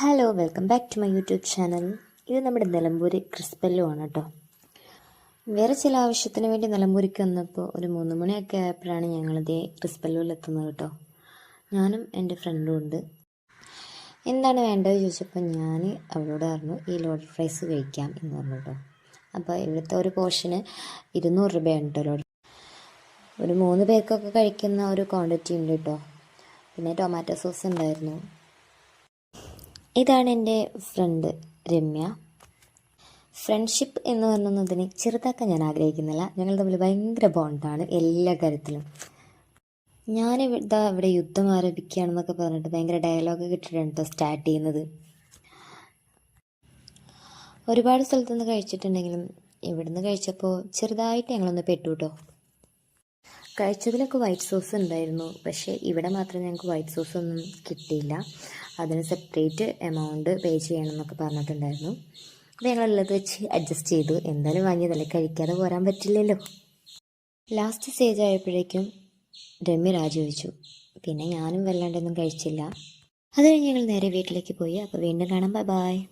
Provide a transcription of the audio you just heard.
Hello welcome back to my YouTube channel ഇത് നമ്മുടെ നിലമ്പൂര് ക്രിസ്പെല്ലോ ആണ് കേട്ടോ. വേറെ ചില ആവശ്യത്തിന് വേണ്ടി നിലമ്പൂരിക്ക് വന്നപ്പോൾ ഒരു മൂന്ന് മണിയൊക്കെ ആയപ്പോഴാണ് ഞങ്ങളിതേ ക്രിസ്പെല്ലോയിൽ എത്തുന്നത് കേട്ടോ. ഞാനും എന്റെ ഫ്രണ്ടും ഉണ്ട്. എന്താണ് വേണ്ടത് ചോദിച്ചപ്പോൾ ഞാൻ അവളോട് പറഞ്ഞു ഈ ലോഡ് ഫ്രൈസ് കഴിക്കാം എന്ന് പറഞ്ഞു കേട്ടോ. അപ്പോൾ ഇവിടുത്തെ ഒരു പോർഷന് ഇരുന്നൂറ് രൂപയാണ് കേട്ടോ ലോഡ് ഒരു മൂന്ന് പേർക്കൊക്കെ കഴിക്കുന്ന ഒരു ക്വാണ്ടിറ്റി ഉണ്ട് കേട്ടോ. പിന്നെ ടൊമാറ്റോ സോസ് ഉണ്ടായിരുന്നു. ഇതാണ് എന്റെ ഫ്രണ്ട് രമ്യ. ഫ്രണ്ട്ഷിപ്പ് എന്ന് പറയുന്നതിനെ ചെറുതാക്കാൻ ഞാൻ ആഗ്രഹിക്കുന്നില്ല. ഞങ്ങൾ തമ്മിൽ ഭയങ്കര ബോണ്ടാണ് എല്ലാ കാര്യത്തിലും. ഞാൻ ഇതാ ഇവിടെ യുദ്ധം ആരംഭിക്കുകയാണെന്നൊക്കെ പറഞ്ഞിട്ട് ഭയങ്കര ഡയലോഗ് കിട്ടിയിട്ടാണ് കേട്ടോ സ്റ്റാർട്ട് ചെയ്യുന്നത്. ഒരുപാട് സ്ഥലത്തുനിന്ന് കഴിച്ചിട്ടുണ്ടെങ്കിലും ഇവിടുന്ന് കഴിച്ചപ്പോൾ ചെറുതായിട്ട് ഞങ്ങളൊന്ന് പെട്ടു കേട്ടോ കഴിച്ചതിലൊക്കെ വൈറ്റ് സോസ് ഉണ്ടായിരുന്നു. പക്ഷേ ഇവിടെ മാത്രം ഞങ്ങൾക്ക് വൈറ്റ് സോസ് ഒന്നും കിട്ടിയില്ല. അതിന് സെപ്പറേറ്റ് എമൗണ്ട് പേ ചെയ്യണം എന്നൊക്കെ പറഞ്ഞിട്ടുണ്ടായിരുന്നു. അപ്പോൾ ഞങ്ങളുള്ളത് വെച്ച് അഡ്ജസ്റ്റ് ചെയ്തു. എന്തായാലും വാങ്ങിയതല്ലേ കഴിക്കാതെ പോരാൻ പറ്റില്ലല്ലോ. ലാസ്റ്റ് സ്റ്റേജ് ആയപ്പോഴേക്കും രമ്യ രാജിവെച്ചു. പിന്നെ ഞാനും വല്ലാണ്ടൊന്നും കഴിച്ചില്ല. അത് കഴിഞ്ഞ് ഞങ്ങൾ നേരെ വീട്ടിലേക്ക് പോയി. അപ്പോൾ വീണ്ടും കാണാം. Bye bye